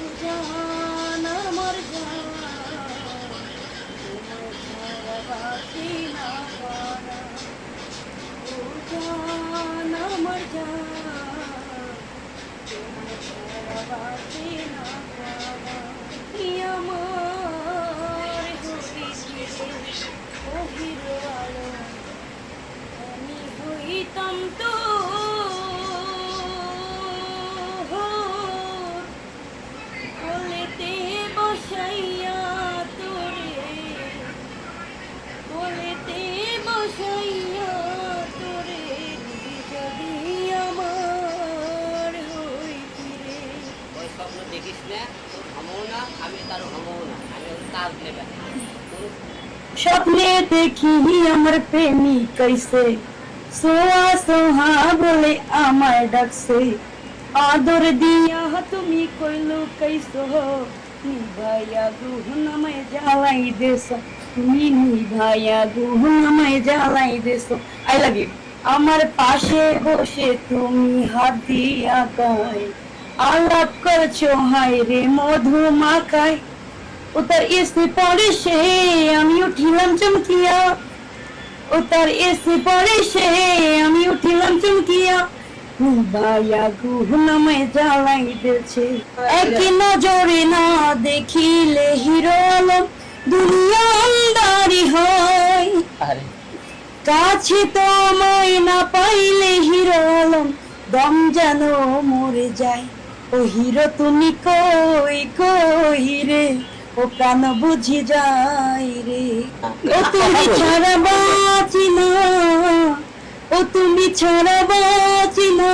ও জান আমার জান স্বপ্নে দেখি আমার প্রেমী কইছে সোয়া সোহা বলে আমায় ডাকছে। আদর দিয়া তুমি কইলো কইছো নিভাইয়া গুহনামায় জ্বালাই দেশ তুমি নিভাইয়া গুহনামায় জ্বালাই দেশ আই লাভ ইউ আমার পাশে বসে তুমি হাত দিয়া কয় আলাপ করছ হায় রে মধু মাখায় উতার এসে পরে সে আমি উঠিলাম চমকিয়া। উতার এসে পরে সে আমি উঠিলাম চমকিয়া। বায়া গুহনাময় জ্বালাই দিয়েছে। এক নজরে না দেখিলে হিরো আলম দুনিয়া আন্দারি হয়। কাছে তোমায় না পাইলে হিরো আলম দম যেন মরে যায়। ও হিরো তুমি কই কই রে? ও প্রাণ বুঝি যাই রে। ও তুমি ছাড়া বাঁচি না ও তুমি ছাড়া বাঁচি না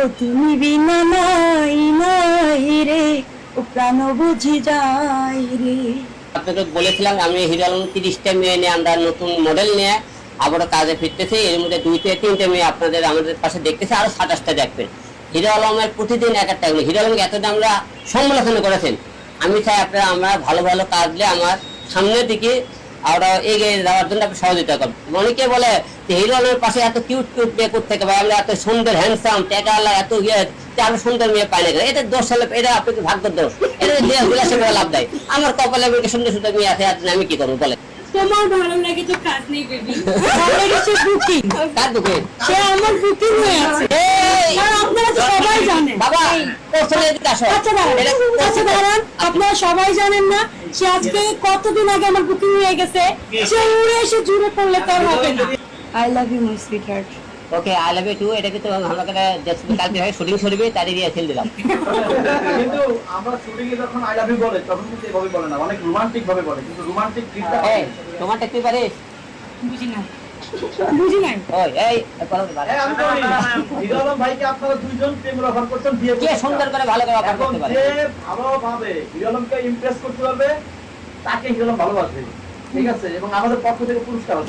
ও তুমি বিনা নাই নাই রে, ও প্রাণ বুঝি যাই রে। আপনাকে বলেছিলাম আমি হিরো তিরিশটা মেয়ে নিয়ে আমরা নতুন মডেল নিয়ে আবারও কাজে ফিরতেছি। এর মধ্যে দুই থেকে তিনটে মেয়ে আপনাদের আমাদের পাশে দেখতেছে আরও সাতাশটা দেখবেন। হিরো আলমের প্রতিদিন এক একটা হিরো আলমকে এতটা আমরা সমালোচনা করেছেন। আমি চাই আপনারা আমরা ভালো ভালো কাজ দিয়ে আমার সামনের দিকে আমরা এগিয়ে যাওয়ার জন্য আপনি সহযোগিতা করবেন অনেকে বলে যে হিরো আলমের পাশে এত কিউট কিউট মেয়ে করতে থেকে ভাই আমরা এত সুন্দর হ্যান্ডসাম টেকালা এত ইয়ে যে আমরা সুন্দর মেয়ে পাই না এটা দোষ হলে এটা আপনাকে ভাগ্য দোষ। এটা দেশ বিলাসে করে লাভ দেয়। আমার কপালে সুন্দর সুন্দর মেয়ে আছে আর আমি কি করব বলে তোমার ভালো লাগে তো কাজ নেই বেবি সে বুকিং কার বুকিং সে আমার বুকিং হয়ে আছে। এই! আপনারা তো সবাই জানেন। বাবা এদিকে আসো। আচ্ছা দাঁড়ান। আচ্ছা দাঁড়ান। আপনারা সবাই জানেন না সে আজকে কতদিন আগে আমার বুকিং হয়ে গেছে? সে উড়ে এসে জুড়ে পড়লে তার হবে না। I love you my sweetheart okay I love you too এটা কিন্তু আমাকে কালকে হয় শুটিং শুরুবে তারই দিয়ে ছেড়ে দিলাম। কিন্তু আমরা শুটিং এ যখন আই লাভ ইউ বলে তখন কিন্তু এভাবে বলে না অনেক রোমান্টিক ভাবে বলে কিন্তু রোমান্টিক ট্রিকটা এই তোমার দেখতে পারিস? বুঝি না বুঝি নাই। ওই এই তো আমি বলি হিরো আলম ভাইকে আপনারা দুইজন প্রেম অফার করছেন বিয়ে কে সুন্দর করে ভালো করে অফার করতে পারে? যে ভালোভাবে হিরো আলমকে ইমপ্রেস করতে পারবে তাকে হিরো আলম ভালোবাসবে। ঠিক আছে? এবং আমাদের পক্ষ থেকে পুরস্কার আছে।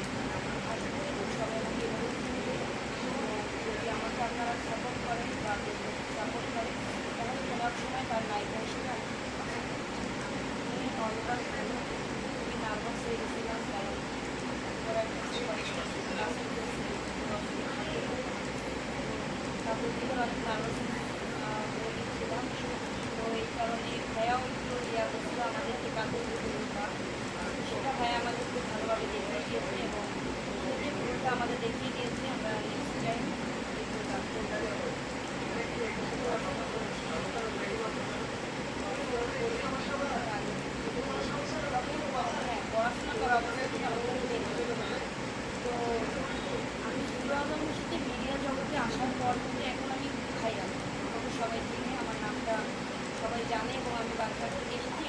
জানে এবং আমি বাচ্চাকে থেকে এসেছি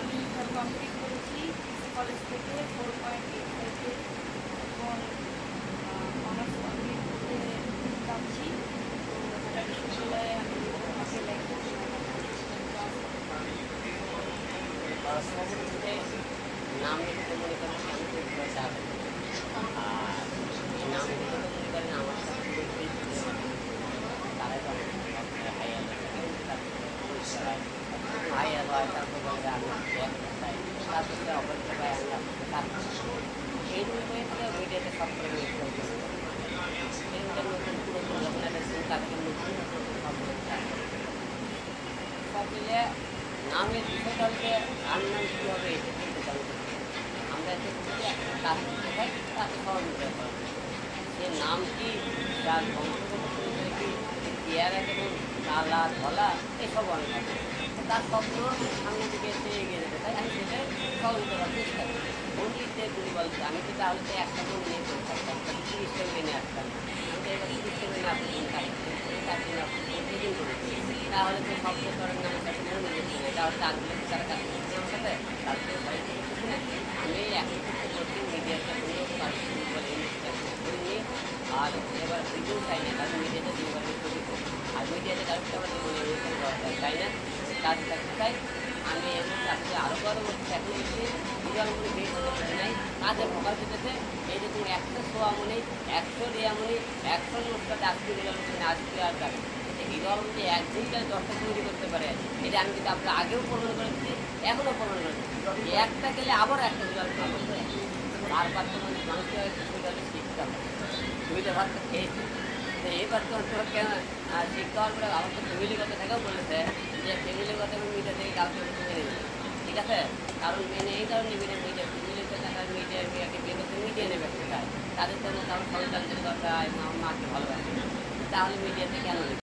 আমি তো আমি কমপ্লিট করেছি কলেজ থেকে ফোর পয়েন্ট এইট ফাইভে এবং অনার্স কমপ্লিট করতে যাচ্ছি তো ঢাকা বিশ্ববিদ্যালয়ে আমি আমাকে লেখাপড়া পরবর্তীতে নাম লিখতে মনে করেন আমি তো পয়সা হবে আর এই নাম লিখতে মনে করেন আমার সাথে পুরোপুরি তারাই তো আমাকে হাইয়ার হাইয়ার হয় তারপর বলে আমি চাই তারপরে অপরিচয় পাই আমরা এই দুটো হয়ে থাকে মিডিয়াতে সব করে এইটা নতুন পুরোপুরি যখন একটা সিম কার্ডকে নতুন নতুন সব সব নামের বিষয়টা হচ্ছে আর নাম কী এটা কিন্তু জানতে আমরা যদি একটা কাজ করতে পাই তাকে সহযোগিতা করা সে নাম কি তার বংশগত চেয়ারা কেমন কালা ধলা এসব অনেক আছে তার স্বপ্ন দিকে এগিয়ে যেতে চাই আমি সেটা সহযোগিতা করার চেষ্টা করি বন্ধুতে যদি বলছে আমি তো তাহলে তো একটা বই নিয়ে পড়ে থাকতাম তিরিশটা বই নিয়ে আসতাম আমি তো এবার তিরিশটা বই না জন্য আপনি প্রতিদিন করেছি তাহলে তো শব্দ করেন না আমার কাছে মনে যেত না তাহলে তারগুলো কি তারা কাজ করছে আমার সাথে বাড়ি থেকে কিছু না আমি এখন করছি মিডিয়াতে কোনো করে করিনি আর এবার ভিডিও চাই না কারণ ছবি করি আর মিডিয়াতে কারোর সাথে আমার করা তাই না? কাজ থাকতে চাই আমি এর মধ্যে আরও বড় বলছি এখন বিজয় করে বেশ কিছু নাই কাজে ফোকাস দিতেছে এই যে তুমি একশো সোয়া মনে একশো রেয়া মনে একশো নোটটাতে আজকে বিজয় করে আজকে আর যাবে আলম যে একদিনকার দশটা তৈরি করতে পারে। এটা আমি কিন্তু আপনার আগেও প্রমাণ করেছি এখনও প্রমাণ করেছি একটা গেলে আবার একটা আলম প্রমাণ করে মানুষ মানুষকে হবে। সুবিধা ভাবতে খেয়েছি। এইবার তো কেন শিখতে হওয়ার পরে আমার তো ফ্যামিলিগত থেকেও বলেছে ঠিক আছে কারণ এই মিডিয়া মিডিয়া মিডিয়া তাদের জন্য কারণ সন্তানদের মাকে ভালোবাসে তাহলে মিডিয়াতে কেন